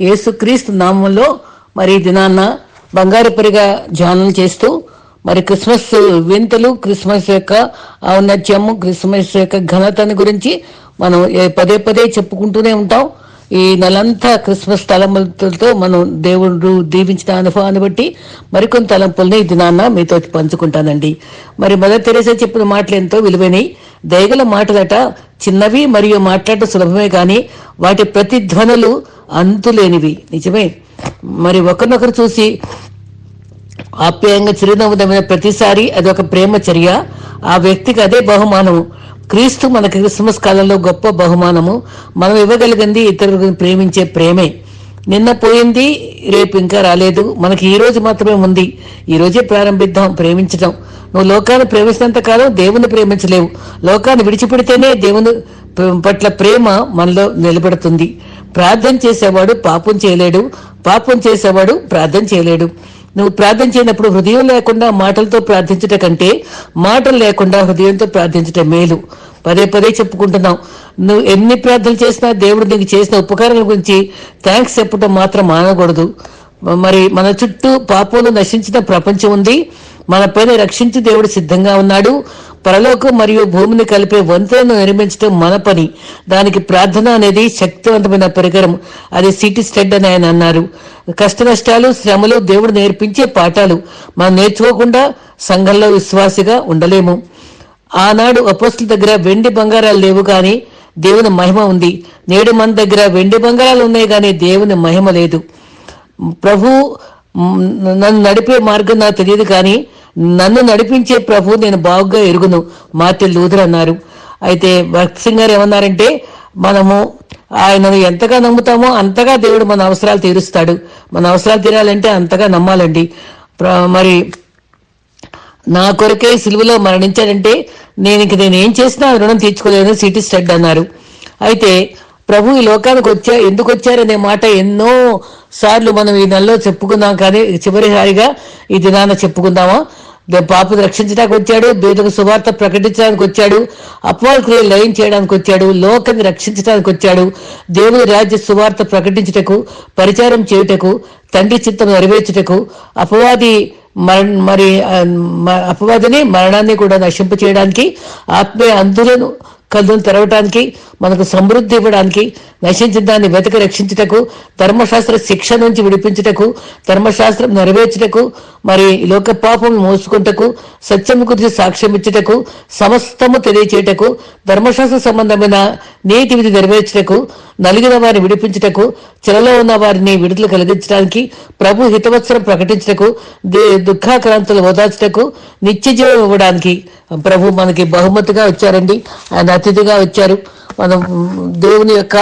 యేసుక్రీస్తు నామంలో మరి దినాన్న బంగారు పరిగా ధ్యానం చేస్తూ మరి క్రిస్మస్ వింతలు క్రిస్మస్ యొక్క ఔన్నత్యము క్రిస్మస్ యొక్క ఘనతని గురించి మనం పదే పదే చెప్పుకుంటూనే ఉంటాం. ఈ నెలంతా క్రిస్మస్ తలంపులతో మనం దేవుడు దీవించిన అనుభవాన్ని బట్టి మరికొన్ని తలంపుల్ని ఈ దినాన్న మీతో పంచుకుంటానండి. మరి మదర్ తెరేసా చెప్పిన మాటలు ఎంతో విలువైనవి దయగల మాటలట చిన్నవి మరియు మాట్లాడటం సులభమే కానీ వాటి ప్రతిధ్వనులు అంతులేనివి. నిజమే. మరి ఒకరినొకరు చూసి ఆప్యాయంగా చిరునవ్వు నవ్విన ప్రతిసారి అది ఒక ప్రేమ చర్య ఆ వ్యక్తికి అదే బహుమానము. క్రీస్తు మనకి క్రిస్మస్ కాలంలో గొప్ప బహుమానము. మనం ఇవ్వగలిగింది ఇతరులను ప్రేమించే ప్రేమే. నిన్న పోయింది రేపు ఇంకా రాలేదు. మనకి ఈ రోజు మాత్రమే ఉంది. ఈ రోజే ప్రారంభిద్దాం ప్రేమించడం నువ్వు లోకాన్ని ప్రేమించినంత కాలం దేవుని ప్రేమించలేవు. లోకాన్ని విడిచిపెడితేనే దేవుని పట్ల ప్రేమ మనలో నిలబెడుతుంది. ప్రార్థన చేసేవాడు పాపం చేయలేడు పాపం చేసేవాడు ప్రార్థన చేయలేడు. నువ్వు ప్రార్థన చేయనప్పుడు హృదయం లేకుండా మాటలతో ప్రార్థించట కంటే మాటలు లేకుండా హృదయంతో ప్రార్థించటం మేలు. పదే పదే చెప్పుకుంటున్నాం. నువ్వు ఎన్ని ప్రార్థనలు చేసినా దేవుడు నీకు చేసిన ఉపకారాల గురించి థ్యాంక్స్ చెప్పటం మాత్రం మానకూడదు. మరి మన చుట్టూ పాపంలో నశించిన ప్రపంచం ఉంది. మన పైన రక్షించి దేవుడు సిద్ధంగా ఉన్నాడు. పరలోకం మరియు భూమిని కలిపే వంతెనను నిర్మించడం మన పని. దానికి ప్రార్థన అనేది శక్తివంతమైన పరికరం. అది సిటీ స్టెడ్ అని ఆయన అన్నారు. కష్ట నష్టాలు శ్రమలు దేవుడు నేర్పించే పాఠాలు. మనం నేర్చుకోకుండా సంఘంలో విశ్వాసిగా ఉండలేము. ఆనాడు అపోస్తుల దగ్గర వెండి బంగారాలు లేవు కానీ దేవుని మహిమ ఉంది. నేడు మన దగ్గర వెండి బంగారాలు ఉన్నాయి కానీ దేవుని మహిమ లేదు. ప్రభు నన్ను నడిపే మార్గం నాకు తెలియదు కానీ నన్ను నడిపించే ప్రభు నేను బాగుగా ఎరుగును మార్టిన్ లూథర్ అన్నారు. అయితే భక్త్ గారు ఏమన్నారంటే మనము ఆయనను ఎంతగా నమ్ముతామో అంతగా దేవుడు మన అవసరాలు తీరుస్తాడు. మన అవసరాలు తీరాలంటే అంతగా నమ్మాలండి. మరి నా కొరకే సిలువలో మరణించాడంటే నేను ఇంక నేను ఏం చేసినా ఆ రుణం తీర్చుకోలేదని సిటీ స్టడ్ అన్నారు. అయితే ప్రభు ఈ లోకానికి వచ్చా ఎందుకు వచ్చారనే మాట ఎన్నో సార్లు మనం ఈ నెలలో చెప్పుకుందాం కానీ చివరిసారిగా ఈ దినాన చెప్పుకుందామా? పాపను రక్షించడానికి వచ్చాడు బేదకు సువార్త ప్రకటించడానికి వచ్చాడు అపవాద క్రియలు లయం చేయడానికి వచ్చాడు లోకాన్ని రక్షించడానికి వచ్చాడు దేవుని రాజ్య సువార్త ప్రకటించుటకు పరిచారం చేయుటకు తండ్రి చిత్తం నెరవేర్చుటకు అపవాది మరణ మరి మ- అపవాదిని మరణాన్ని కూడా నశింప చేయడానికి ఆత్మీయ అందులను కళ్ళను తెరవటానికి మనకు సమృద్ధి ఇవ్వడానికి నశించిన దాన్ని వెతక రక్షించుటకు ధర్మశాస్త్ర శిక్ష నుంచి విడిపించుటకు ధర్మశాస్త్రం నెరవేర్చుటకు మరి లోక పాపం మోసుకుంటకు సత్యం గురించి సాక్ష్యం ఇచ్చుటకు సమస్తము తెలియచేయటకు ధర్మశాస్త్ర సంబంధమైన నీతి విధి నెరవేర్చుటకు నలిగిన వారిని విడిపించుటకు చెరలో ఉన్న వారిని విడుదల కలిగించడానికి ప్రభు హితవత్సరం ప్రకటించుటకు దే- దుఃఖాక్రాంతులు ఓదార్చటకు నిత్య జీవం ఇవ్వడానికి. ప్రభు మనకి బహుమతిగా వచ్చారండి. ఆయన అతిథిగా వచ్చారు. మనం దేవుని యొక్క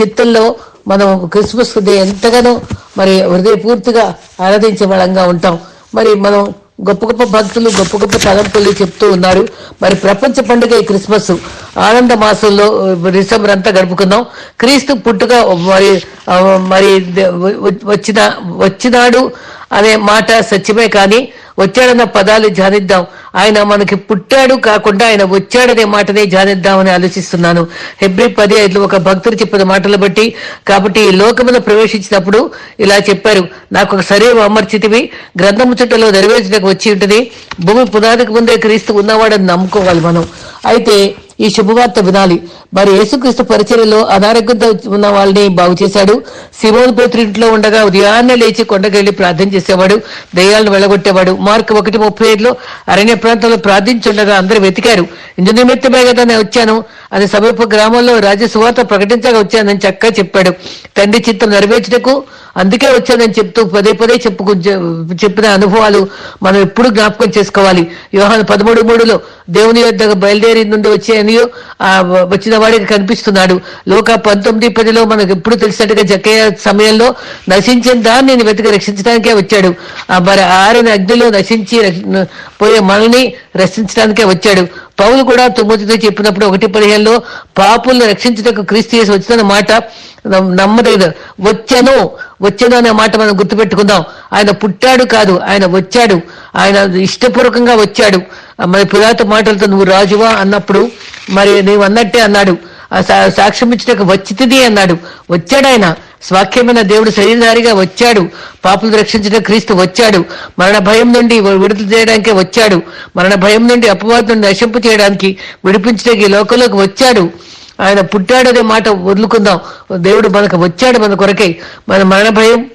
చిత్తంలో మనం క్రిస్మస్ డే ఎంతగానో మరి హృదయపూర్తిగా ఆరాధించే వాళ్ళంగా ఉంటాం. మరి మనం గొప్ప గొప్ప భక్తులు గొప్ప గొప్ప తలంపులు చెప్తూ ఉన్నారు. మరి ప్రపంచ పండుగ ఈ క్రిస్మస్. ఆనంద మాసంలో డిసెంబర్ అంతా గడుపుకుందాం. క్రీస్తు పుట్టుక మరి మరి వచ్చిన వచ్చినాడు అనే మాట సత్యమే కానీ వచ్చాడన్న పదాలు ధ్యానిద్దాం. ఆయన మనకి పుట్టాడు కాకుండా ఆయన వచ్చాడనే మాటనే ధ్యానిద్దామని ఆలోచిస్తున్నాను. హెబ్రి పది ఐదులో ఒక భక్తుడు చెప్పిన మాటలు బట్టి కాబట్టి ఈ లోకమున ప్రవేశించినప్పుడు ఇలా చెప్పారు. నాకు ఒక శరీరం అమర్చితివి గ్రంథము చుట్టలో నెరవేర్చడానికి వచ్చి ఉంటుంది. భూమి పునాదికి ముందే క్రీస్తు ఉన్నవాడని నమ్ముకోవాలి మనం. అయితే ఈ శుభవార్త వినాలి. మరి యేసుక్రీస్తు పరిచర్యలో అనారోగ్యంతో ఉన్న వాళ్ళని బాగు చేశాడు. సిమోన్ పేతురు ఇంట్లో ఉండగా ఉదయాన్నే లేచి కొండకెళ్ళి ప్రార్థన చేసేవాడు. దయ్యాలను వెళ్ళగొట్టేవాడు. మార్క్ ఒకటి ముప్పై ఏడులో అరణ్య ప్రాంతంలో ప్రార్థించుండగా అందరూ వెతికారు. ఇందు నిమిత్తమే కదా నేను వచ్చాను. అని సమీప గ్రామంలో రాజ్య సువార్త ప్రకటించగా వచ్చానని చక్కగా చెప్పాడు. తండ్రి చిత్తం నెరవేర్చుటకు అందుకే వచ్చానని చెప్తూ పదే పదే చెప్పుకు చెప్పిన అనుభవాలు మనం ఎప్పుడు జ్ఞాపకం చేసుకోవాలి. యోహాను పదమూడు మూడులో దేవుని యొద్దకు బయలుదేరి నుండి వచ్చాయనియో ఆ వచ్చిన వాడికి కనిపిస్తున్నాడు. లోక పంతొమ్మిది పదిలో మనకు ఎప్పుడు తెలిసినట్టుగా జక్కయ్య సమయంలో నశించిన దాన్ని నేను వెతికి రక్షించడానికే వచ్చాడు. ఆ మరి ఆరిన అగ్నిలో నశించి పోయే మనల్ని రక్షించడానికే వచ్చాడు. పౌలు కూడా తుమ్మతితో చెప్పినప్పుడు ఒకటి పదిహేనులో పాపులను రక్షించుటకు క్రీస్తు చేసి వచ్చిన మాట నమ్మదగదు నమ్మదగిన వచ్చాను వచ్చాను అనే మాట మనం గుర్తుపెట్టుకుందాం. ఆయన పుట్టాడు కాదు ఆయన వచ్చాడు. ఆయన ఇష్టపూర్వకంగా వచ్చాడు. మరి పురాత మాటలతో నువ్వు రాజువా అన్నప్పుడు మరి నీవు అన్నట్టే అన్నాడు. సాక్ష్యం ఇచ్చినకు వచ్చితిది అన్నాడు. వచ్చాడు ఆయన స్వాఖ్యమైన దేవుడు శరీరధారిగా వచ్చాడు. పాపులు రక్షించిన క్రీస్తు వచ్చాడు. మరణ భయం నుండి విడుదల చేయడానికి వచ్చాడు. మరణ భయం నుండి అపవాదం నుండి నశింపు చేయడానికి విడిపించడానికి లోకంలోకి వచ్చాడు. ఆయన పుట్టాడనే మాట వదులుకుందాం. దేవుడు మనకు వచ్చాడు మన కొరకై. మన మరణ భయం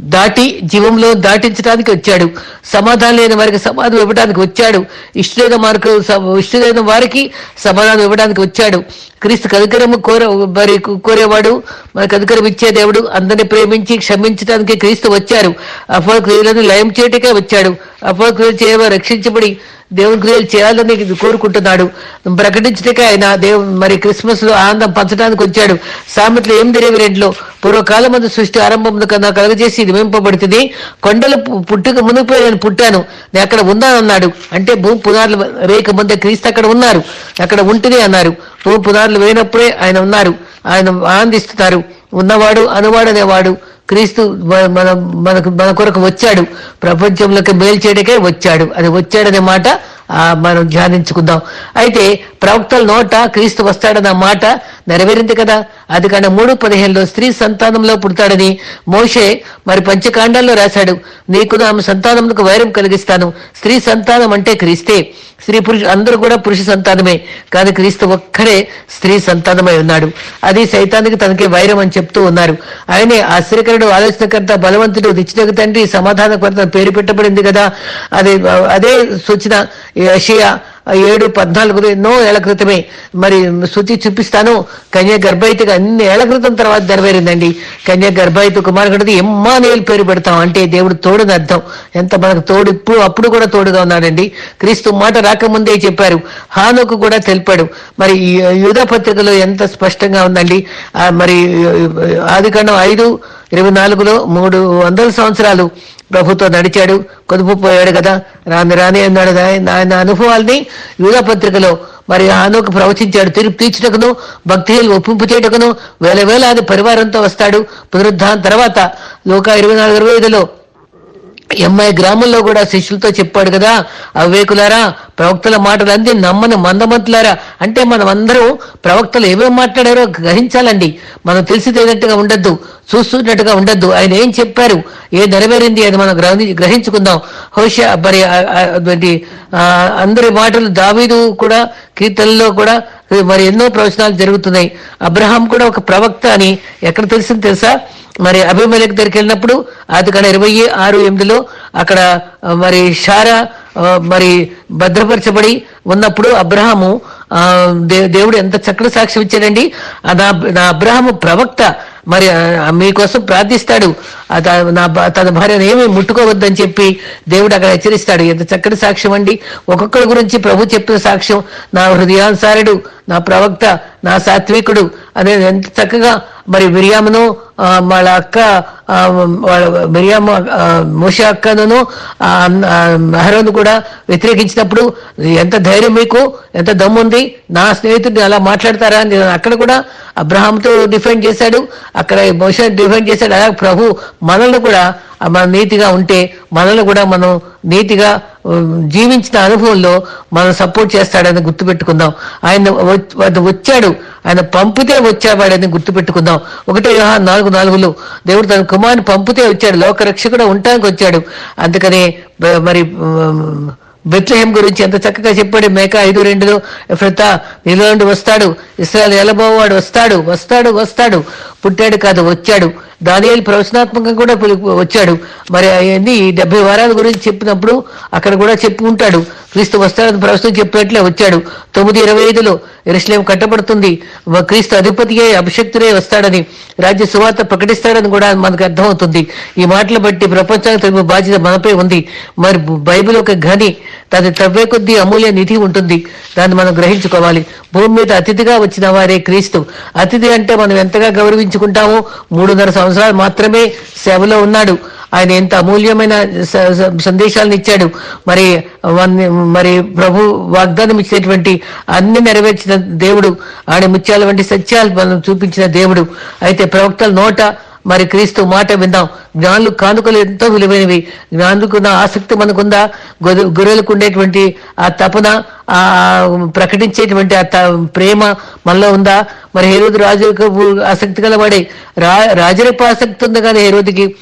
దాటి జీవంలో దాటించడానికి వచ్చాడు. సమాధానం లేని వారికి సమాధానం ఇవ్వడానికి వచ్చాడు. ఇష్టమైన మార్కు ఇష్టమైన వారికి సమాధానం ఇవ్వడానికి వచ్చాడు. క్రీస్తు కదికరము కోర మరి కోరేవాడు మనకు కనికరం ఇచ్చే దేవుడు. అందరిని ప్రేమించి క్షమించడానికి క్రీస్తు వచ్చారు. అపో క్రియలను లయం చేయటకే వచ్చాడు. అపో క్రియలు చేయవ రక్షించబడి దేవుని క్రియలు చేయాలని కోరుకుంటున్నాడు. ప్రకటించడానికి ఆయన దేవు మరి క్రిస్మస్లో ఆనందం పంచడానికి వచ్చాడు. సామెతలు ఎనిమిది ఇరవై రెండులో పూర్వకాలం మంది సృష్టి ఆరంభం కన్నా కలగజేసి నిర్మింపబడుతుంది కొండలు పు- పుట్టుక మునిగిపోయి నేను పుట్టాను. నేను అక్కడ ఉన్నానన్నాడు. అంటే భూమి పునారులు వేయక ముందే క్రీస్తు అక్కడ ఉన్నారు. అక్కడ ఉంటుంది అన్నారు. భూమి పునారులు వేయనప్పుడే ఆయన ఉన్నారు. ఆయన ఆనందిస్తున్నారు. ఉన్నవాడు అనువాడు అనేవాడు క్రీస్తు మన మనకు మన కొరకు వచ్చాడు. ప్రపంచంలోకి మేలు వచ్చాడు. అది వచ్చాడనే మాట మనం ధ్యానించుకుందాం. అయితే ప్రవక్తల నోట క్రీస్తు వస్తాడన్న మాట నెరవేరింది కదా. అది కానీ మూడు పదిహేనులో స్త్రీ సంతానంలో పుడతాడని మోషే మరి పంచకాండాల్లో రాశాడు. నీకు ఆమె సంతానములకు వైరం కలిగిస్తాను. స్త్రీ సంతానం అంటే క్రీస్తే. స్త్రీ పురుషు అందరూ కూడా పురుష సంతానమే. కానీ క్రీస్తు ఒక్కడే స్త్రీ సంతానమై ఉన్నాడు. అది సైతానికి తనకి వైరం అని చెప్తూ ఉన్నారు. ఆయనే ఆశ్చర్యకరుడు ఆలోచనకర్త బలవంతుడు నిచ్చినకు తండ్రి సమాధానకర్త పేరు పెట్టబడింది కదా. అదే అదే సూచన యెషయా ఏడు పద్నాలుగు ఎన్నో ఏళ్ళ క్రితమే. మరి శృతి చూపిస్తాను. కన్యా గర్భయితగా అన్ని ఏళ్ళ క్రితం తర్వాత నెరవేరిందండి. కన్యా గర్భయిత కుమారుడు ఎమ్మానేలు పేరు పెడతాం. అంటే దేవుడు తోడుని అర్థం. ఎంత మనకు తోడు ఇప్పుడు అప్పుడు కూడా తోడుగా ఉన్నాడండి. క్రీస్తు మాట రాకముందే చెప్పారు. హానుకు కూడా తెలిపాడు. మరి ఈ యూదా పత్రికలో ఎంత స్పష్టంగా ఉందండి. మరి మరి ఆదికాండం ఐదు ఇరవై నాలుగులో మూడు వందల సంవత్సరాలు. ప్రభుతో నడిచాడు. కొదుపు పోయాడు కదా. రాని రాని అన్నాడు ఆయన అనుభవాల్ని యూదా మరి ఆనోకు ప్రవచించాడు. తీర్పు తీర్చుటకును భక్తిహీలు ఒప్పింపు చేయటకును వేల వేలాది పరివారంతో వస్తాడు. పునరుద్ధానం తర్వాత లోక ఇరవై నాలుగు ఇరవై ఐదులో ఎంఐ గ్రామంలో కూడా శిష్యులతో చెప్పాడు కదా. అవివేకులారా ప్రవక్తల మాటలు అంది నమ్మని మందమంతులారా. అంటే మనం అందరం ప్రవక్తలు ఏమేమి మాట్లాడారో గ్రహించాలండి. మనం తెలిసిదేనట్టుగా ఉండద్దు. చూస్తున్నట్టుగా ఉండద్దు. ఆయన ఏం చెప్పారు? ఏ నెరవేరింది అది మనం గ్రహి గ్రహించుకుందాం. హోష మరి ఆ- అటువంటి, అందరి మాటలు దావీదు కూడా కీర్తనలో కూడా మరి ఎన్నో ప్రవచనాలు జరుగుతున్నాయి. అబ్రహాం కూడా ఒక ప్రవక్త అని ఎక్కడ తెలిసింది తెలుసా? మరి అభిమేలకి దగ్గరికి వెళ్ళినప్పుడు అది కూడా ఇరవై ఆరు ఎనిమిదిలో అక్కడ మరి షారా మరి భద్రపరచబడి ఉన్నప్పుడు అబ్రహాము ఆ, దే- దేవుడు ఎంత చక్కటి సాక్ష్యం ఇచ్చాడండి? నా నా అబ్రహాము ప్రవక్త. మరి మీకోసం ప్రార్థిస్తాడు. నా తన భార్యను ఏమి ముట్టుకోవద్దని చెప్పి దేవుడు అక్కడ హెచ్చరిస్తాడు. ఎంత చక్కటి సాక్ష్యం అండి. ఒక్కొక్కరి గురించి ప్రభు చెప్పిన సాక్ష్యం నా హృదయానుసారుడు నా ప్రవక్త నా సాత్వికుడు అనేది ఎంత చక్కగా మరి మిరియామును ఆ, వాళ్ళ అక్క వాళ్ళ మిరియాము మోష అక్కను ఆ, అహరోను కూడా వ్యతిరేకించినప్పుడు ఎంత ధైర్యం మీకు ఎంత దమ్ముంది నా స్నేహితుడిని అలా మాట్లాడతారా అని అక్కడ కూడా అబ్రహాంతో డిఫెండ్ చేశాడు. అక్కడ బహుశా డిఫెండ్ చేశాడు. అలాగే ప్రభు మనల్ని కూడా మనం మన నీతిగా ఉంటే మనల్ని కూడా మనం నీతిగా జీవించిన అనుభవంలో మనం సపోర్ట్ చేస్తాడని గుర్తుపెట్టుకుందాం. ఆయన వచ్చాడు. ఆయన పంపితే వచ్చావాడని గుర్తుపెట్టుకుందాం. ఒకటే యోహాను నాలుగు నాలుగులో దేవుడు తన కుమారుని పంపితే వచ్చాడు. లోక రక్షకుడు ఉండటానికి వచ్చాడు. అందుకనే మరి బెత్లహేం గురించి ఎంత చక్కగా చెప్పాడు. మేక ఐదు రెండులో ఎఫ్రతా నీలో నుండి వస్తాడు. ఇస్రాయల్ ఎలబోవాడు వస్తాడు వస్తాడు వస్తాడు. పుట్టాడు కాదు వచ్చాడు. దానియాలు ప్రవచనాత్మకంగా కూడా వచ్చాడు. మరి అవన్నీ ఈ డెబ్బై వారాల గురించి చెప్పినప్పుడు అక్కడ కూడా చెప్పుకుంటాడు క్రీస్తు వస్తాడని ప్రవచనం చెప్పినట్లే వచ్చాడు. తొమ్మిది ఇరవై ఐదులో ఎరుసలేం కట్టబడుతుంది. క్రీస్తు అధిపతియే అభిషక్తుడే వస్తాడని రాజ్య సువార్త ప్రకటిస్తాడని కూడా మనకు అర్థమవుతుంది. ఈ మాటలు బట్టి ప్రపంచానికి తెలుగు బాధ్యత మనపై ఉంది. మరి బైబిల్ ఒక ఘని. దాని తవ్వే కొద్దీ అమూల్య నిధి ఉంటుంది. దాన్ని మనం గ్రహించుకోవాలి. భూమి మీద అతిథిగా వచ్చిన వారే క్రీస్తు. అతిథి అంటే మనం ఎంతగా గౌరవించుకుంటామో మూడున్నర సంవత్సరాలు మాత్రమే సేవలో ఉన్నాడు. ఆయన ఎంత అమూల్యమైన స- సందేశాలను ఇచ్చాడు. మరి మరి ప్రభు వాగ్దానం ఇచ్చినటువంటి అన్ని నెరవేర్చిన దేవుడు. ఆయన ముత్యాల వంటి సత్యాలు మనం చూపించిన దేవుడు. అయితే ప్రవక్తల నోట మరి క్రీస్తు మాట విందాం జ్ఞానులు కానుకలు ఎంతో విలువైనవి. జ్ఞానుకున్న ఆసక్తి మనకుందా? గొర్రెలకు ఉండేటువంటి ఆ తపన ఆ ప్రకటించేటువంటి ఆ త- ప్రేమ మనలో ఉందా? మరి హేరోదు రాజులకు ఆసక్తి గలవాడే. రా రాజులకు ఆసక్తి ఉంది కానీ హేరోదికి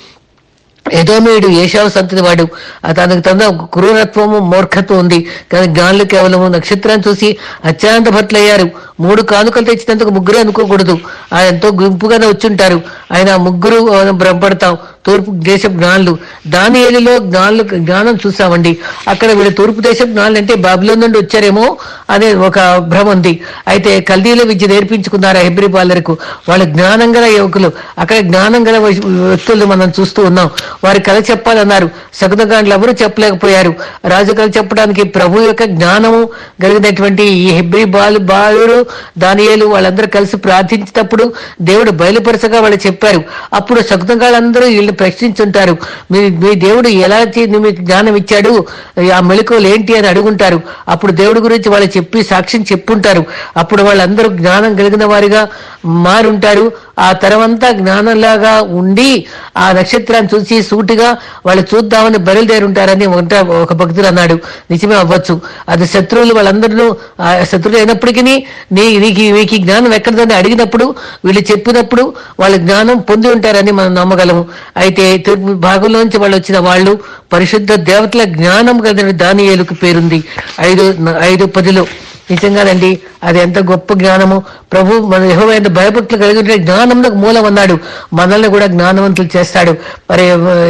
యదోమేయుడు ఏషావ సంతతి వాడు. ఆ తనకు తన క్రూరత్వము మూర్ఖత్వం ఉంది. కానీ గాన్లు కేవలము నక్షత్రాన్ని చూసి అత్యంత భట్లయ్యారు. మూడు కానుకలు తెచ్చినందుకు ముగ్గురు అనుకోకూడదు. ఆయన ఎంతో గుంపుగానే వచ్చుంటారు. ఆయన ముగ్గురు భ్రమపడతాం. తూర్పు దేశ జ్ఞానులు. దానియేలులో జ్ఞానులు జ్ఞానం చూసామండి. అక్కడ వీళ్ళు తూర్పు దేశ జ్ఞానులు అంటే బాబులో నుండి వచ్చారేమో అనే ఒక భ్రమ ఉంది. అయితే కల్దీల విద్య నేర్పించుకున్నారు ఆ హెబ్రి బాలరకు వాళ్ళ జ్ఞానం గల యువకులు. అక్కడ జ్ఞానం గల వ్యక్తులు మనం చూస్తూ ఉన్నాం. వారి కథ చెప్పాలన్నారు. సగునగాండ్లు ఎవరు చెప్పలేకపోయారు. రాజు కథ చెప్పడానికి ప్రభు యొక్క జ్ఞానము కలిగినటువంటి ఈ హెబ్రి బాలు బాలురు దానియేలు వాళ్ళందరూ కలిసి ప్రార్థించినప్పుడు దేవుడు బయలుపరచగా వాళ్ళు చెప్పారు. అప్పుడు సగునగాళ్ళందరూ వీళ్ళని ప్రశ్నించుంటారు. మీ మీ దేవుడు ఎలా మీకు జ్ఞానం ఇచ్చాడు? ఆ మెళుకువలు ఏంటి అని అడుగుంటారు. అప్పుడు దేవుడి గురించి వాళ్ళు చెప్పి సాక్ష్యం చెప్పుంటారు. అప్పుడు వాళ్ళందరూ జ్ఞానం కలిగిన వారిగా మారుంటారు. ఆ తరవంతా జ్ఞానంలాగా ఉండి ఆ నక్షత్రాన్ని చూసి సూటిగా వాళ్ళు చూద్దామని బయలుదేరుంటారని ఒక ఒక భక్తుడు అన్నాడు. నిజమే అవ్వచ్చు. అది శత్రువులు వాళ్ళందరూ శత్రువులు అయినప్పటికీ నీ నీకు మీకు జ్ఞానం ఎక్కడదని అడిగినప్పుడు వీళ్ళు చెప్పినప్పుడు వాళ్ళ జ్ఞానం పొంది ఉంటారని మనం నమ్మగలము. అయితే తూర్పు భాగంలోంచి వాళ్ళు వచ్చిన వాళ్ళు పరిశుద్ధ దేవతల జ్ఞానం కలిగిన దానియేలుకు పేరుంది. ఐదు ఐదు పదిలో. నిజంగానండి అది ఎంత గొప్ప జ్ఞానము. ప్రభు మన యెహోవా భయభక్తులు కలిగి ఉంటే జ్ఞానంలో మూలం అన్నాడు మనల్ని కూడా జ్ఞానవంతులు చేస్తాడు. మరి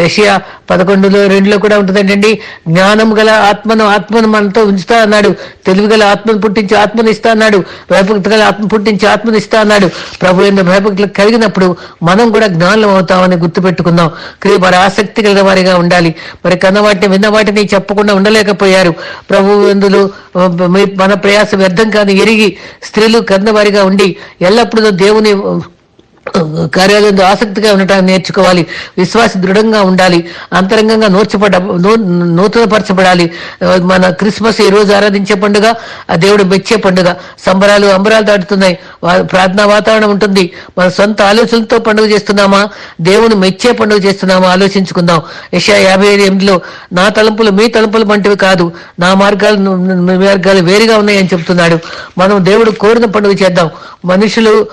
ఏషియా పదకొండులో రెండులో కూడా ఉంటుందండి జ్ఞానం గల ఆత్మను ఆత్మను మనతో ఉంచుతా అన్నాడు. తెలివి గల ఆత్మను పుట్టించి ఆత్మను ఇస్తా అన్నాడు. భయభక్తి గల ఆత్మ పుట్టించి ఆత్మను ఇస్తా అన్నాడు. ప్రభు ఎందు భయభక్తులు కలిగినప్పుడు మనం కూడా జ్ఞానం అవుతామని గుర్తుపెట్టుకుందాం. క్రియ మరి ఆసక్తి కలిగిన వారిగా ఉండాలి. మరి కన్న వాటిని విన్న వాటిని చెప్పకుండా ఉండలేకపోయారు. ప్రభు ఎందులో మన ప్రయాస వ్యర్థం కాని ఎరిగి స్త్రీలు కన్నవారిగా ఉండి ఎల్లప్పుడూ దేవుని కార్యాలయంలో ఆసక్తిగా ఉండటాన్ని నేర్చుకోవాలి. విశ్వాస దృఢంగా ఉండాలి. అంతరంగంగా నూర్చపడ నూతనపరచబడాలి. మన క్రిస్మస్ ఈ రోజు ఆరాధించే పండుగ? ఆ దేవుడు మెచ్చే పండుగ. సంబరాలు అంబరాలు దాటుతున్నాయి. ప్రార్థనా వాతావరణం ఉంటుంది. మన సొంత ఆలోచనలతో పండుగ చేస్తున్నామా? దేవుని మెచ్చే పండుగ చేస్తున్నామా? ఆలోచించుకుందాం. యశా యాభై ఐదు ఎనిమిదిలో నా తలంపులు మీ తలంపులు వంటివి కాదు. నా మార్గాలు మార్గాలు వేరుగా ఉన్నాయని చెప్తున్నాడు. మనం దేవుడు కోరిన పండుగ చేద్దాం. మనుషులు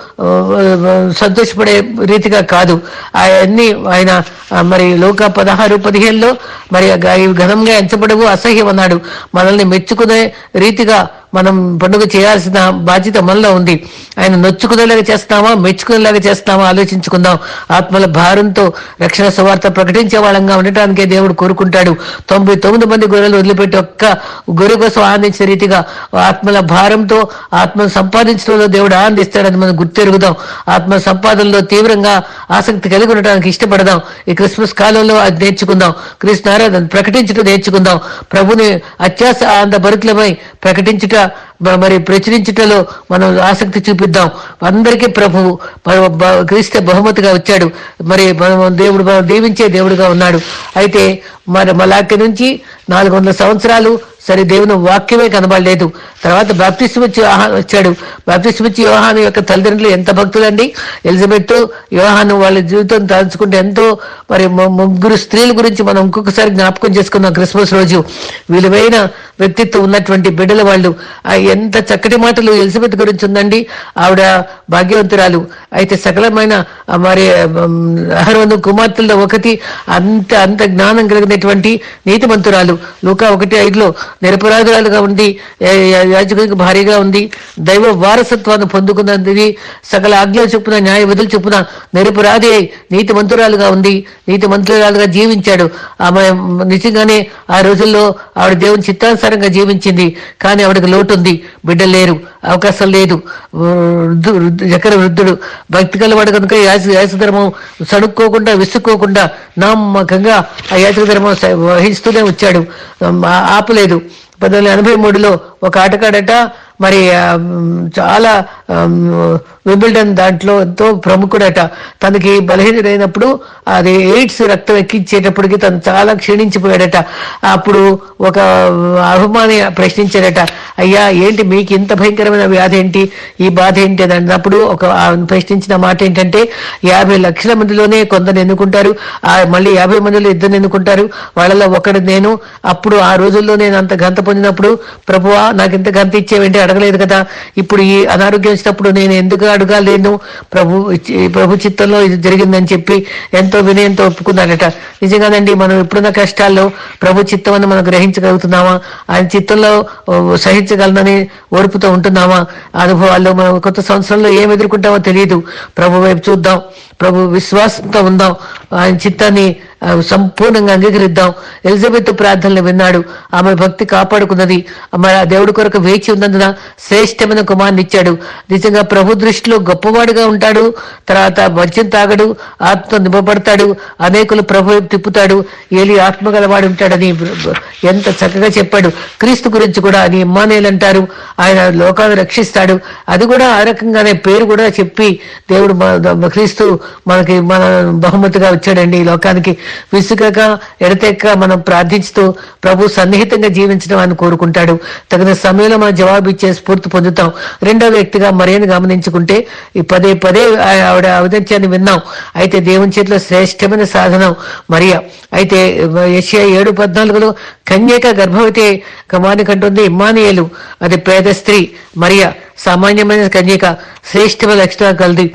సంతోష సంతోషపడే రీతిగా కాదు. అవన్నీ ఆయన మరి లోక పదహారు పదిహేనులో మరి ఆ- ఘనంగా ఎంచబడవు అసహ్యం అన్నాడు. మనల్ని మెచ్చుకునే రీతిగా మనం పండుగ చేయాల్సిన బాధ్యత మనలో ఉంది. ఆయన నొచ్చుకునేలాగా చేస్తామా మెచ్చుకునేలాగా చేస్తామా ఆలోచించుకుందాం. ఆత్మల భారంతో రక్షణ సువార్త ప్రకటించే వాళ్ళంగా ఉండటానికే దేవుడు కోరుకుంటాడు. తొంభై తొమ్మిది మంది గొర్రెలు వదిలిపెట్టి ఒక్క గొర్రె కోసం ఆనందించిన రీతిగా ఆత్మల భారంతో ఆత్మ సంపాదించడంలో దేవుడు ఆనందిస్తాడని మనం గుర్తెరుగుదాం. ఆత్మ సంపాదనలో తీవ్రంగా ఆసక్తి కలిగి ఉండటానికి ఇష్టపడదాం. ఇక క్రిస్మస్ కాలంలో అది నేర్చుకుందాం. కృష్ణ ఆరాధన ప్రకటించడం నేర్చుకుందాం. ప్రభుని అత్యాస ఆనంద భరితులమై ప్రకటించుట మరి ప్రచురించుటలో మనం ఆసక్తి చూపిద్దాం. అందరికీ ప్రభు బ- క్రీస్తు బహుమతిగా వచ్చాడు. మరి మనం దేవుడు మనం దీవించే దేవుడుగా ఉన్నాడు. అయితే మరి మలాకి నుంచి నాలుగు వందల సంవత్సరాలు సరే దేవుని వాక్యమే కనబడలేదు. తర్వాత బాప్తిస్మ వచ్చి వచ్చాడు. బాప్తిస్మ వచ్చి యోహాను యొక్క తల్లిదండ్రులు ఎంత భక్తులండి? ఎలిజబెత్ యోహాను వాళ్ళ జీవితం తలుచుకుంటే ఎంతో మరి ముగ్గురు స్త్రీల గురించి మనం ఇంకొకసారి జ్ఞాపకం చేసుకున్నాం క్రిస్మస్ రోజు. విలువైన వ్యక్తిత్వం ఉన్నటువంటి బిడ్డల వాళ్ళు. ఆ ఎంత చక్కటి మాటలు ఎలిజబెత్ గురించి ఉందండి. ఆవిడ భాగ్యవంతురాలు. అయితే సకలమైన మరి అహరోను కుమార్తెల్లో ఒకటి అంత అంత జ్ఞానం కలిగినటువంటి నీతిమంతురాలు. లూకా ఒకటి ఐదులో నిరపరాధురాలుగా ఉండి యాజకునికి భారీగా ఉంది. దైవ వారసత్వాన్ని పొందుకున్నది సకల ఆజ్ఞ చొప్పున న్యాయ విధులు చొప్పున నిరపరాధి అయి నీతిమంతురాలుగా ఉంది నీతిమంతురాలుగా జీవించాడు. ఆమె నిజంగానే ఆ రోజుల్లో ఆవిడ దేవుని చిత్తానుసారంగా జీవించింది. కానీ ఆవిడకి లోటు ఉంది. బిడ్డలు లేరు. అవకాశం లేదు. వృద్ధు వృద్ధుడు. భక్తి కలవాడు కనుక యాస ధర్మం సణుక్కోకుండా విసుక్కోకుండా నామకంగా ఆ యాజక ధర్మం వహిస్తూనే వచ్చాడు. ఆపలేదు. పంతొమ్మిది వందల ఎనభై మూడులో ఒక ఆటగాడట మరి చాలా విబిల్డన్ దాంట్లో ఎంతో ప్రముఖుడట. తనకి బలహీనుడైనప్పుడు అది ఎయిడ్స్ రక్తం ఎక్కించేటప్పటికి తను చాలా క్షీణించిపోయాడట. అప్పుడు ఒక అభిమాని ప్రశ్నించాడట అయ్యా ఏంటి మీకు ఇంత భయంకరమైన వ్యాధి ఏంటి? ఈ బాధ ఏంటి? అని అన్నప్పుడు ఒక ప్రశ్నించిన మాట ఏంటంటే యాభై లక్షల మందిలోనే కొందరు ఎన్నుకుంటారు. ఆ మళ్ళీ యాభై మందిలో ఇద్దరు ఎన్నుకుంటారు. వాళ్ళలో ఒకడు నేను. అప్పుడు ఆ రోజుల్లో నేను అంత గంత పొందినప్పుడు ప్రభువా నాకు ఇంత గంత ఇచ్చేవేంటి? అడగలేదు కదా. ఇప్పుడు ఈ అనారోగ్యం వచ్చినప్పుడు నేను ఎందుకు అడగాలేను? ప్రభు ప్రభు చిత్తంలో ఇది జరిగిందని చెప్పి ఎంతో వినయంతో ఒప్పుకున్నాడట. నిజంగానండి మనం ఎప్పుడున్న కష్టాల్లో ప్రభు చిత్తం అని మనం గ్రహించగలుగుతున్నామా? ఆయన చిత్తంలో సహించగలనని ఓర్పుతో ఉంటున్నామా? అనుభవాల్లో మనం కొత్త సంవత్సరంలో ఏం ఎదుర్కొంటామో తెలియదు. ప్రభు వైపు చూద్దాం. ప్రభు విశ్వాసంతో ఉందాం. ఆయన చిత్తాన్ని సంపూర్ణంగా అంగీకరిద్దాం. ఎలిజబెత్ ప్రార్థనలు విన్నాడు. ఆమె భక్తి కాపాడుకున్నది. మరి ఆ దేవుడి కొరకు వేచి ఉన్నందున శ్రేష్టమైన కుమారుని ఇచ్చాడు. నిజంగా ప్రభు దృష్టిలో గొప్పవాడుగా ఉంటాడు. తర్వాత మద్యం తాగడు ఆత్మతో నింపబడతాడు. అనేకులు ప్రభు తిప్పుతాడు. ఏలి ఆత్మ గలవాడు ఉంటాడని ఎంత చక్కగా చెప్పాడు. క్రీస్తు గురించి కూడా అని ఇమ్మానేలు అంటారు. ఆయన లోకాన్ని రక్షిస్తాడు. అది కూడా ఆ రకంగానే పేరు కూడా చెప్పి దేవుడు క్రీస్తు మనకి మన బహుమతిగా వచ్చాడండి. ఈ లోకానికి విసుగక ఎడతెక్క మనం ప్రార్థించుతూ ప్రభు సన్నిహితంగా జీవించడం అని కోరుకుంటాడు. తగిన సమయంలో మనం జవాబు ఇచ్చే స్ఫూర్తి పొందుతాం. రెండో వ్యక్తిగా మరేను గమనించుకుంటే ఈ పదే పదే ఆవిడ అవదత్యాన్ని విన్నాం. అయితే దేవుని చేతిలో శ్రేష్టమైన సాధనం మరియా. అయితే ఏషియా ఏడు పద్నాలుగులో కన్యక గర్భవతి కమానికంటుంది ఇమ్మానియలు. అది పేద స్త్రీ మరియా. సామాన్యమైన కన్యక శ్రేష్టమైన లక్షణాలు కలది.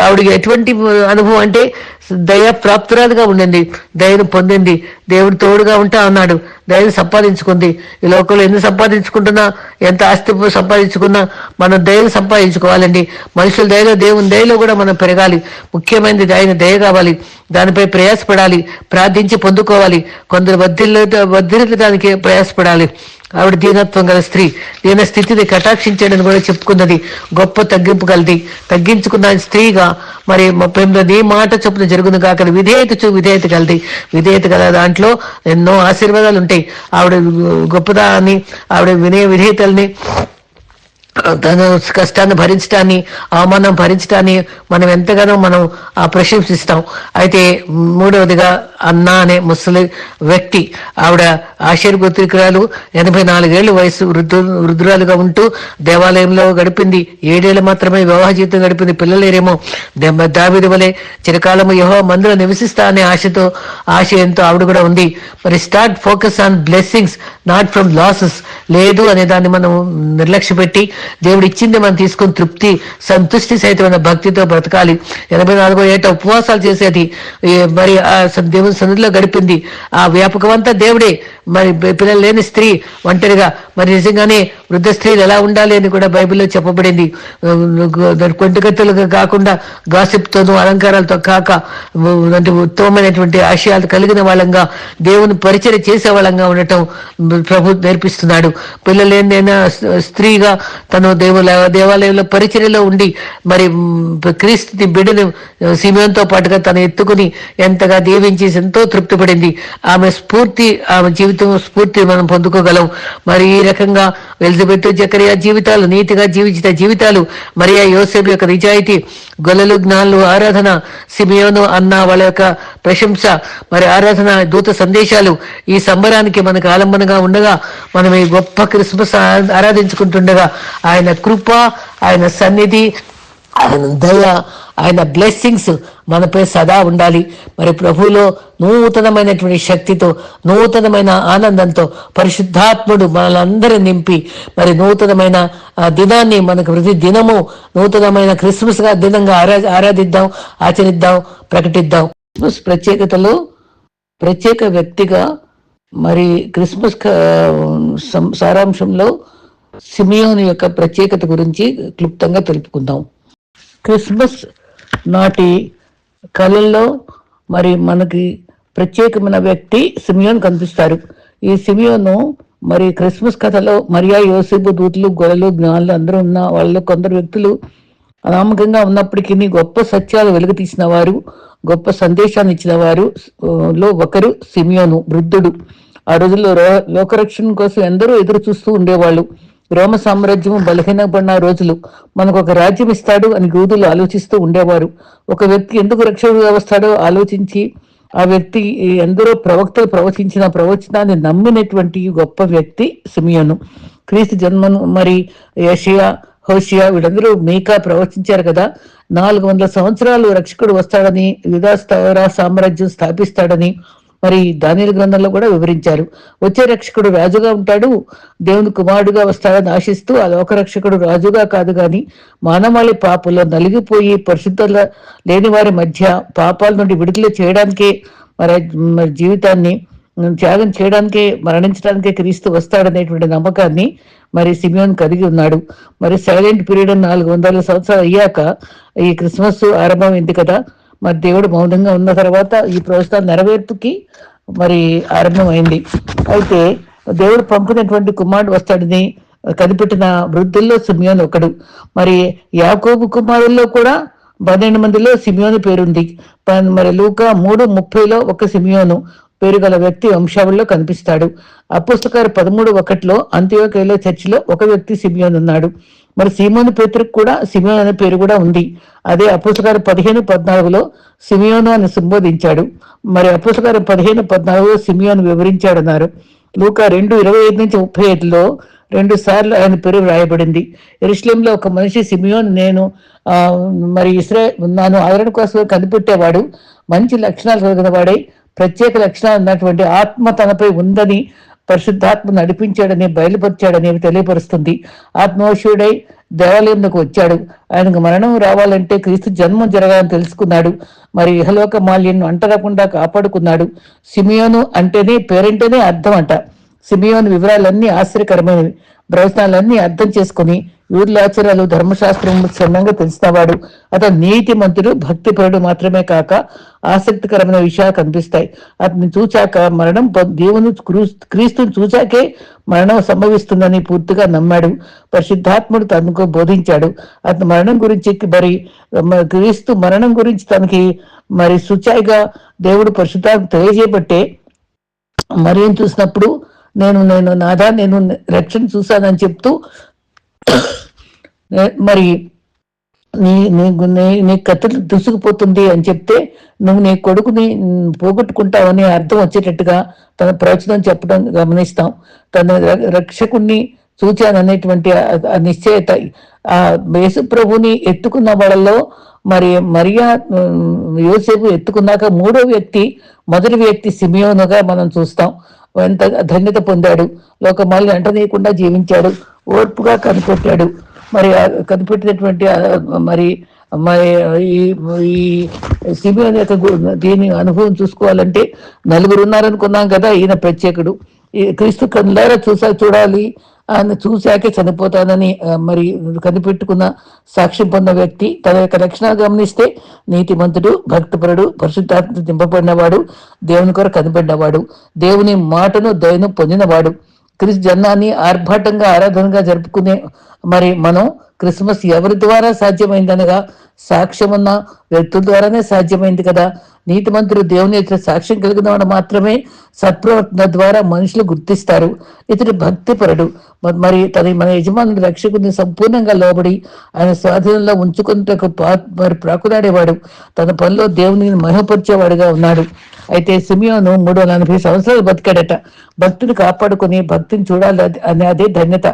ఆవిడకి ఎటువంటి అనుభవం అంటే దయ ప్రాప్తురాలుగా ఉండింది దయను పొందింది దేవుడు తోడుగా ఉంటా అన్నాడు దయను సంపాదించుకుంది. ఈ లోకంలో ఎన్ని సంపాదించుకుంటున్నా ఎంత ఆస్తి సంపాదించుకున్నా మనం దయను సంపాదించుకోవాలండి. మనుషుల దయలో దేవుని దయలో కూడా మనం పెరగాలి. ముఖ్యమైనది దయని దయ కావాలి. దానిపై ప్రయాసపడాలి ప్రార్థించి పొందుకోవాలి. కొందరు వద్దిల్ల దానికి ప్రయాసపడాలి. ఆవిడ దీనత్వం గల స్త్రీ. దీన స్థితిని కటాక్షించాడని కూడా చెప్పుకున్నది. గొప్ప తగ్గింపు కలది. తగ్గించుకున్న స్త్రీగా మరి ముప్పై మాట చొప్పున జరుగును కాక విధేయత చూ విధేయత కలది. విధేయత గల దాంట్లో ఎన్నో ఆశీర్వాదాలు ఉంటాయి. ఆవిడ గొప్పదాన్ని ఆవిడ వినయ విధేయతల్ని తన కష్టాన్ని భరించడాన్ని అవమానం భరించడాన్ని మనం ఎంతగానో మనం ఆ ప్రశంసిస్తాం. అయితే మూడవదిగా అన్న అనే ముసలి వ్యక్తి ఆవిడ ఆశీర్ గోత్రికురాలు ఎనభై నాలుగేళ్ళ వయసు వృద్ధు వృద్ధురాలుగా ఉంటూ దేవాలయంలో గడిపింది. ఏడేళ్ళు మాత్రమే వివాహ జీవితం గడిపింది. పిల్లలేరేమో దావిది వలె చిరకాలము యహో మందులో నివసిస్తా అనే ఆశతో ఆశయంతో ఆవిడ కూడా ఉంది. మరి start focus on blessings not from losses. లేదు అనే దాన్ని మనం నిర్లక్ష్య పెట్టి దేవుడు ఇచ్చింది మనం తీసుకుని తృప్తి సంతుష్టి సహితమైన భక్తితో బ్రతకాలి. ఎనభై నాలుగో ఏట ఉపవాసాలు చేసేది మరి ఆ దేవుని సన్నిధిలో గడిపింది. ఆ వ్యాపకమంతా దేవుడే. మరి పిల్లలు లేని స్త్రీ ఒంటరిగా మరి నిజంగానే వృద్ధ స్త్రీలు ఎలా ఉండాలి అని కూడా బైబిల్లో చెప్పబడింది. కొంటికత్తులుగా కాకుండా గాసిప్తోనూ అలంకారాలతో కాక అంటే ఉత్తమమైనటువంటి ఆశయాలు కలిగిన వాళ్ళంగా దేవుని పరిచయం చేసే వాళ్ళంగా ఉండటం ప్రభు నేర్పిస్తున్నాడు. పిల్లలేనైనా స్త్రీగా తను దేవుల దేవాలయంలో పరిచర్యలో ఉండి మరి క్రీస్తు బిడ్డను సిమయంతో పాటుగా తను ఎత్తుకుని ఎంతగా దీవించి ఎంతో తృప్తిపడింది. ఆమె స్ఫూర్తి ఆమె జీవితం స్ఫూర్తి మనం పొందుకోగలం. మరి ఈ రకంగా ఎలిజబెత్ జకరియా జీవితాలు నీతిగా జీవించిన జీవితాలు. మరియా యోసేపు యొక్క నిజాయితీ గొల్లలు జ్ఞానులు ఆరాధన సిమియోను అన్న వాళ్ళ యొక్క ప్రశంస. మరి ఆరాధన దూత సందేశాలు ఈ సంబరానికి మనకు ఆలంబనగా ఉండగా మనం ఈ గొప్ప క్రిస్మస్ ఆరాధించుకుంటుండగా ఆయన కృప ఆయన సన్నిధి ఆయన దయ ఆయన బ్లెస్సింగ్స్ మనపై సదా ఉండాలి. మరి ప్రభువులో నూతనమైనటువంటి శక్తితో నూతనమైన ఆనందంతో పరిశుద్ధాత్ముడు మనలందరూ నింపి మరి నూతనమైన ఆ దినాన్ని మనకు ప్రతి దినము నూతనమైన క్రిస్మస్గా దినంగా ఆరా ఆరాధిద్దాం ఆచరిద్దాం ప్రకటిద్దాం. క్రిస్మస్ ప్రత్యేకతలో ప్రత్యేక వ్యక్తిగా మరి క్రిస్మస్ సారాంశంలో సిమియోని యొక్క ప్రత్యేకత గురించి క్లుప్తంగా తెలుపుకుందాం. క్రిస్మస్ నాటి కళల్లో మరి మనకి ప్రత్యేకమైన వ్యక్తి సిమియోన్ కనిపిస్తారు. ఈ సిమియోను మరి క్రిస్మస్ కథలో మరియా యోసేపు దూతులు గొడలు జ్ఞానులు అందరూ ఉన్న వాళ్ళ కొందరు వ్యక్తులు అనామకంగా ఉన్నప్పటికీ గొప్ప సత్యాలు వెలుగు తీసిన వారు గొప్ప సందేశాన్ని ఇచ్చిన వారు లో ఒకరు సిమియోను వృద్ధుడు. ఆ రోజుల్లో లోకరక్షణ కోసం ఎందరో ఎదురు చూస్తూ ఉండేవాళ్ళు. రోమ సామ్రాజ్యం బలహీనపడిన రోజులు మనకు ఒక రాజ్యం ఇస్తాడు అని యూదులు ఆలోచిస్తూ ఉండేవారు. ఒక వ్యక్తి ఎందుకు రక్షకుడుగా వస్తాడో ఆలోచించి ఆ వ్యక్తి ఎందరో ప్రవక్తలు ప్రవచించిన ప్రవచనాన్ని నమ్మినటువంటి గొప్ప వ్యక్తి సిమియోను. క్రీస్తు జన్మను మరి యషియా హోషియా వీళ్ళందరూ మీకా ప్రవచించారు కదా. నాలుగు వందల సంవత్సరాలు రక్షకుడు వస్తాడని యుధాస్తవరా సామ్రాజ్యం స్థాపిస్తాడని మరి దానిల గ్రంథంలో కూడా వివరించారు. వచ్చే రక్షకుడు రాజుగా ఉంటాడు దేవుని కుమారుడుగా వస్తాడని ఆశిస్తూ ఆ లోక రక్షకుడు రాజుగా కాదు గాని మానవాళి పాపంలో నలిగిపోయి పరిశుద్ధుల లేని వారి మధ్య పాపాల నుండి విడుదల చేయడానికే మరి మరి జీవితాన్ని త్యాగం చేయడానికే మరణించడానికే క్రీస్తు వస్తాడనేటువంటి నమ్మకాన్ని మరి సిమియోన్ కలిగి ఉన్నాడు. మరి సైలెంట్ పీరియడ్ నాలుగు వందల సంవత్సరాలు అయ్యాక ఈ క్రిస్మస్ ఆరంభమైంది కదా. మరి దేవుడు మౌనంగా ఉన్న తర్వాత ఈ ప్రవచనాలు నెరవేర్పుకి మరి ఆరంభమైంది. అయితే దేవుడు పంపినటువంటి కుమారుడు వస్తాడని కనిపెట్టిన వృద్ధుల్లో సిమియోన్ ఒకడు. మరి యాకోబు కుమారుల్లో కూడా పన్నెండు మందిలో సిమియోను పేరుంది. మరి లూక మూడు ముప్పైలో ఒక సిమియోను. పేరు గల వ్యక్తి వంశావళిలో కనిపిస్తాడు. అపుస్తకారు పదమూడు ఒకటిలో అంత్యోకేలో చర్చిలో ఒక వ్యక్తి సిమియోన్ ఉన్నాడు. మరి సీమోని పేతురికి కూడా సిమియోన్ అనే పేరు కూడా ఉంది. అదే అపుస్తకారు పదిహేను పద్నాలుగులో సిమియోను అని సంబోధించాడు. మరి అపుస్తకారు పదిహేను పద్నాలుగులో సిమియోన్ వివరించాడన్నారు. లూక రెండు ఇరవై ఐదు నుంచి ముప్పై ఐదులో రెండు సార్లు ఆయన పేరు వ్రాయబడింది. ఎరుస్లేంలో ఒక మనిషి సిమియోన్ నేను మరి ఇస్రా నాను ఆదరణ కోసం కనిపెట్టేవాడు. మంచి లక్షణాలు కలిగిన వాడే ప్రత్యేక లక్షణాలు ఉన్నటువంటి ఆత్మ తనపై ఉందని పరిశుద్ధాత్మ నడిపించాడని బయలుపరిచాడని తెలియపరుస్తుంది. ఆత్మవశుడై దేవాలయంలోకి వచ్చాడు. ఆయనకు మరణం రావాలంటే క్రీస్తు జన్మం జరగాలని తెలుసుకున్నాడు. మరి ఇహలోక మాల్యను అంటరకుండా కాపాడుకున్నాడు. సిమియోను అంటేనే పేరంటేనే అర్థం అంట. సిమియోను వివరాలన్నీ ఆశ్చర్యకరమైనవి. ప్రవచనాలన్నీ అర్థం చేసుకుని ఊర్లాచరాలు ధర్మశాస్త్రం క్షుణ్ణంగా తెలిసినవాడు. అతను నీతి మంతుడు భక్తిపరుడు మాత్రమే కాక ఆసక్తికరమైన విషయాలు కనిపిస్తాయి. అతన్ని చూచాక మరణం దేవుని క్రీస్తుని చూచాకే మరణం సంభవిస్తుందని పూర్తిగా నమ్మాడు. పరిశుద్ధాత్ముడు తనకు బోధించాడు. అతను మరణం గురించి మరి క్రీస్తు మరణం గురించి తనకి మరి సుచాయిగా దేవుడు పరిశుద్ధాత్మ తెలియజేయబట్టే మరేం చూసినప్పుడు నేను నేను నాదా నేను రక్షణ చూశానని చెప్తూ మరి నీ నీకు నీ నీ కత్తులు దుసుకుపోతుంది అని చెప్తే నువ్వు నీ కొడుకుని పోగొట్టుకుంటావని అర్థం వచ్చేటట్టుగా తన ప్రవచనం చెప్పడం గమనిస్తాం. తన రక్షకుణ్ణి చూచాననేటువంటి నిశ్చయత ఆ యేసు ప్రభుని ఎత్తుకున్న వాళ్ళలో మరి మరియా యోసేపు ఎత్తుకున్నాక మూడో వ్యక్తి మొదటి వ్యక్తి సిమియోనుగా మనం చూస్తాం. ఎంత ధన్యత పొందాడు? లోకమాలను అంటనీయకుండా జీవించాడు. ఓర్పుగా కనిపెట్టాడు. మరి కనిపెట్టినటువంటి మరి మరి ఈ ఈ సిబిఐ యొక్క దీని అనుభవం చూసుకోవాలంటే నలుగురు ఉన్నారనుకున్నాం కదా ఈయన ప్రత్యేకుడు. ఈ క్రీస్తు కన్నులారా చూసా చూడాలి. ఆయన చూశాకే చనిపోతానని మరి కనిపెట్టుకున్న సాక్ష్యం పొందిన వ్యక్తి తన యొక్క రక్షణ గమనిస్తే నీతిమంతుడు భక్తిపరుడు పరిశుద్ధాత్మ దింపబడినవాడు దేవుని కొరకు కనిపెడినవాడు దేవుని మాటను దయను పొందినవాడు. క్రిస్ జన్మాన్ని ఆర్భాటంగా ఆరాధనగా జరుపుకునే మరి మనం క్రిస్మస్ ఎవరి ద్వారా సాధ్యమైందనగా సాక్ష్యం ఉన్న వ్యక్తుల ద్వారానే సాధ్యమైంది కదా. నీతిమంతుడు దేవుని ఇతర సాక్ష్యం కలిగిన వాడు మాత్రమే సత్ప్రవర్తన ద్వారా మనుషులు గుర్తిస్తారు. ఇతడు భక్తిపరుడు. మరి తన మన యజమానుడు రక్షకుని సంపూర్ణంగా లోబడి ఆయన స్వాధీనంలో ఉంచుకున్నకు మరి ప్రాకులాడేవాడు. తన పనిలో దేవుని మహపరిచేవాడుగా ఉన్నాడు. అయితే సిమియోను మూడు వందల నలభై సంవత్సరాలు బతికాడట. భక్తిని కాపాడుకుని భక్తిని చూడాలి అనే అదే ధన్యత.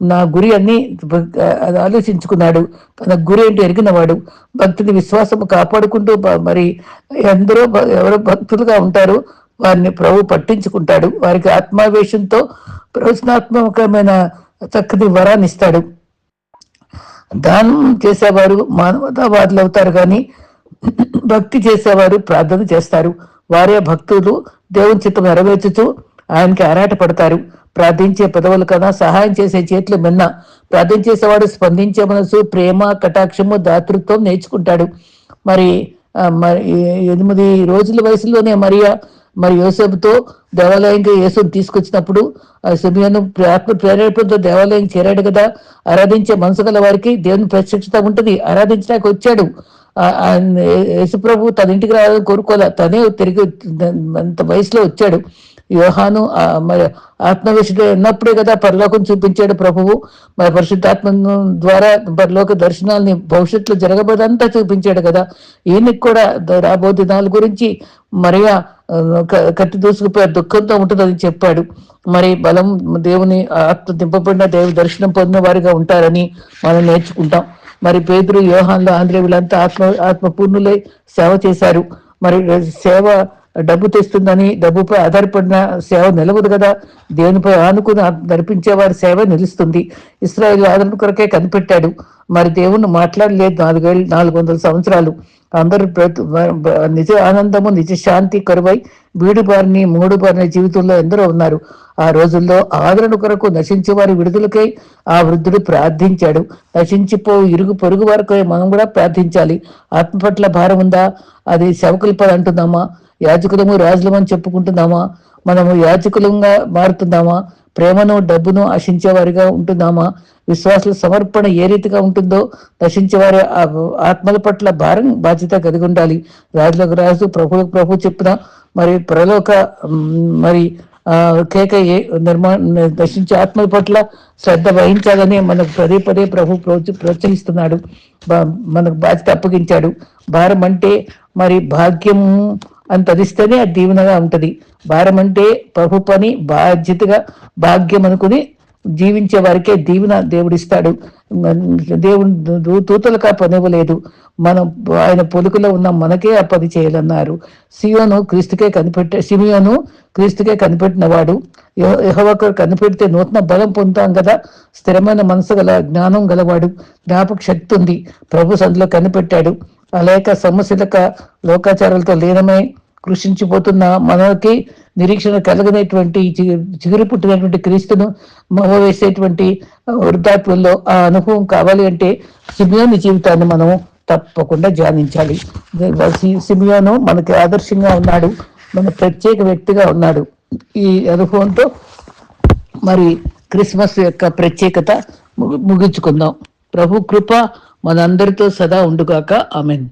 నా గురి అన్ని ఆలోచించుకున్నాడు. తన గురి ఏంటో ఎరిగినవాడు. భక్తిని విశ్వాసము కాపాడుకుంటూ మరి ఎందరో ఎవరో భక్తులుగా ఉంటారు. వారిని ప్రభు పట్టించుకుంటాడు. వారికి ఆత్మావేశంతో ప్రవచనాత్మకమైన చక్కటి వరాన్ని ఇస్తాడు. దానం చేసేవారు మానవతావాదులు అవుతారు కానీ భక్తి చేసేవారు ప్రార్థన చేస్తారు. వారే భక్తులు దేవుని చిత్తం నెరవేర్చుతూ ఆయనకి ఆరాట పడతారు. ప్రార్థించే పదవులు కదా సహాయం చేసే చేతులు మిన్న. ప్రార్థన చేసేవాడు స్పందించే మనసు ప్రేమ కటాక్షము దాతృత్వం నేర్చుకుంటాడు. మరి మరి ఎనిమిది రోజుల వయసులోనే మరియా మరి యోసేపుతో దేవాలయంకి యేసుని తీసుకొచ్చినప్పుడు సిమియను ఆత్మ ప్రేరేపణతో దేవాలయం చేరాడు కదా. ఆరాధించే మనసు గల వారికి దేవుని ప్రత్యక్షత ఉంటుంది. ఆరాధించడానికి వచ్చాడు. యేసుప్రభు తన ఇంటికి రావాలని కోరుకోలే. తనే తిరిగి అంత వయసులో వచ్చాడు. యోహాను మరి ఆత్మవిషుడు ఉన్నప్పుడే కదా పరలోకం చూపించాడు ప్రభువు. మరి పరిశుద్ధాత్మ ద్వారా పరలోక దర్శనాల్ని భవిష్యత్తులో జరగబోదంతా చూపించాడు కదా. ఈయనకి కూడా రాబో దినాల గురించి మరియా కట్టి క- దూసుకుపోయే దుఃఖంతో ఉంటుందని చెప్పాడు. మరి బలం దేవుని ఆత్మ దింపబడిన దేవు దర్శనం పొందిన వారిగా ఉంటారని మనం నేర్చుకుంటాం. మరి పేదరు యోహాన్లు ఆంధ్రే వీళ్ళంతా ఆత్మ ఆత్మపూర్ణులై సేవ చేశారు. మరి సేవ డబ్బు తెస్తుందని డబ్బుపై ఆధారపడిన సేవ నిలవదు కదా. దేవునిపై ఆనుకుని నడిపించే వారి సేవ నిలుస్తుంది. ఇస్రాయేల్ ఆదరణ కొరకే కనిపెట్టాడు. మరి దేవుణ్ణి మాట్లాడలేదు నాలుగేళ్ళు నాలుగు వందల సంవత్సరాలు. అందరూ నిజ ఆనందము నిజ శాంతి కరువై వీడు బారిని మూడు బారిన జీవితంలో ఎందరో ఉన్నారు. ఆ రోజుల్లో ఆదరణ కొరకు నశించే వారి విడుదలకై ఆ వృద్ధుడు ప్రార్థించాడు. నశించిపో ఇరుగు పొరుగు వరకు మనం కూడా ప్రార్థించాలి. ఆత్మ పట్ల భారం ఉందా? అది శవకల్పన అంటున్నామా యాజకులము రాజులమని చెప్పుకుంటున్నామా? మనము యాజకులంగా మారుతున్నామా? ప్రేమను డబ్బును ఆశించేవారిగా ఉంటున్నామా? విశ్వాసుల సమర్పణ ఏ రీతిగా ఉంటుందో నశించేవారి ఆ ఆత్మల పట్ల భారం బాధ్యత కలిగి ఉండాలి. రాజులకు రాజు ప్రభులకు ప్రభు చెప్పిన మరి ప్రలోక మరి కేక ఏ నిర్మా నశించే ఆత్మల పట్ల శ్రద్ధ వహించాలని మనకు పదే పదే ప్రభు ప్రోత్స- ప్రోత్సహిస్తున్నాడు. బా- మనకు బాధ్యత అప్పగించాడు. భారం అంటే మరి భాగ్యము అని తదిస్తేనే అది దీవెనగా ఉంటుంది. భారం అంటే ప్రభు పని బాధ్యతగా భాగ్యం అనుకుని జీవించే వారికే దీవెన దేవుడిస్తాడు. దేవుడు దూ- దూతలకు ఆ పని మనం ఆయన పొలుకులో ఉన్న మనకే ఆ పని చేయాలన్నారు. సియోను క్రీస్తుకే కనిపెట్టే సిమియోను క్రీస్తుకే కనిపెట్టినవాడు. యెహో- యెహోవాకు కనిపెడితే నూతన బలం పొందుతాం కదా? స్థిరమైన మనసు గల జ్ఞానం గలవాడు. జ్ఞాపక శక్తి ఉంది. ప్రభు సందులో కనిపెట్టాడు. అనేక సమస్యలక లోకాచారాలతో లీనమై కృషించిపోతున్న మనకి నిరీక్షణ కలగనేటువంటి చి- చిగురు పుట్టినటువంటి క్రీస్తును మొహ వేసేటువంటి వృద్ధాత్వంలో ఆ అనుభవం కావాలి అంటే సిమియోని జీవితాన్ని మనం తప్పకుండా ధ్యానించాలి. సిమియోను మనకి ఆదర్శంగా ఉన్నాడు మన ప్రత్యేక వ్యక్తిగా ఉన్నాడు. ఈ అనుభవంతో మరి క్రిస్మస్ యొక్క ప్రత్యేకత ముగించుకుందాం. ప్రభు కృప మనందరితో సదా ఉండుగాక ఆమెన్